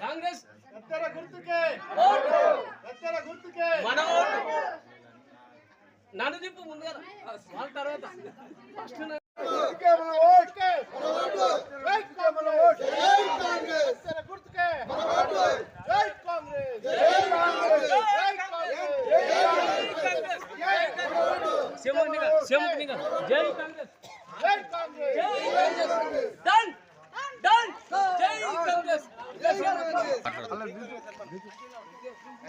కాంగ్రెస్. మన నన్ను దిప్పు ముందుగా. వాళ్ళ తర్వాత. ఫస్ట్ గుర్తుకే మన ఓటుకే రైట్కే మన ఓటు కత్తెర గుర్తుకే జై కాంగ్రెస్ జై కాంగ్రెస్ జై కాంగ్రెస్ సేవనిగా సేవనిగా జై కాంగ్రెస్ జై కాంగ్రెస్ డన్ డన్ జై కాంగ్రెస్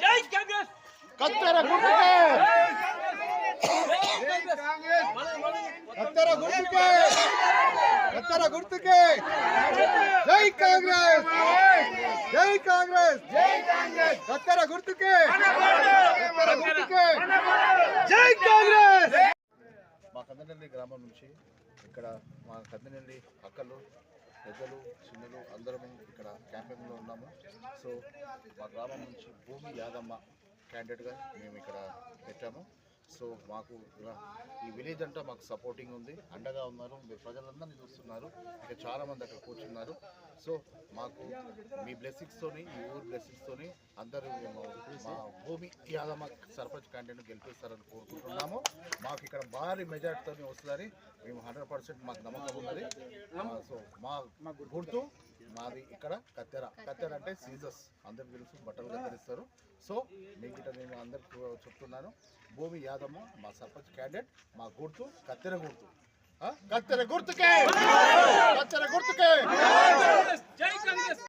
జై కాంగ్రెస్ కత్తెర గుర్తుకే జై కాంగ్రెస్ మన మన కత్తెర గుర్తుకే కత్తెర గుర్తుకే జై కాంగ్రెస్ జై కాంగ్రెస్ జై కాంగ్రెస్ కత్తెర గుర్తుకే కత్తెర గుర్తుకే జై కాంగ్రెస్ మా కందనల్లి గ్రామం నుంచి ఇక్కడ మా కందనెల్లి అక్కలు పెద్దలు చిన్నలు అందరము ఇక్కడ క్యాంపింగ్లో ఉన్నాము. సో మా గ్రామం నుంచి భూమి యాదమ్మ క్యాండిడేట్గా మేము ఇక్కడ పెట్టాము. సో మాకు ఈ విలేజ్ అంతా మాకు సపోర్టింగ్ ఉంది. అండగా ఉన్నారు. మీరు ప్రజలందరినీ చూస్తున్నారు. ఇక్కడ చాలా మంది అక్కడ కూర్చున్నారు. సో మాకు మీ బ్లెస్సింగ్స్తోని ఈ ఊరు బ్లెస్సింగ్స్తోని అందరూ మా- మా భూమి యాదమ్మ సర్పంచ్ క్యాండిడేట్ గెలిపిస్తారని కోరుకుంటున్నాము. మాకు ఇక్కడ భారీ మెజార్టీతో వస్తుందని మేము హండ్రెడ్ పర్సెంట్ మాకు నమ్మకం ఉన్నది. సో మా గుర్తు మాది ఇక్కడ కత్తెర. కత్తెర అంటే సీజర్స్. అందరికి తెలుసు బట్టలు కత్తెరిస్తారు. సో మీకు నేను అందరికి చెప్తున్నాను. భూమి యాదమ్మ మా సర్పంచ్ క్యాండిడేట్ మా గుర్తు కత్తెర గుర్తు. కత్తెర గుర్తుకే! కత్తెర గుర్తుకే!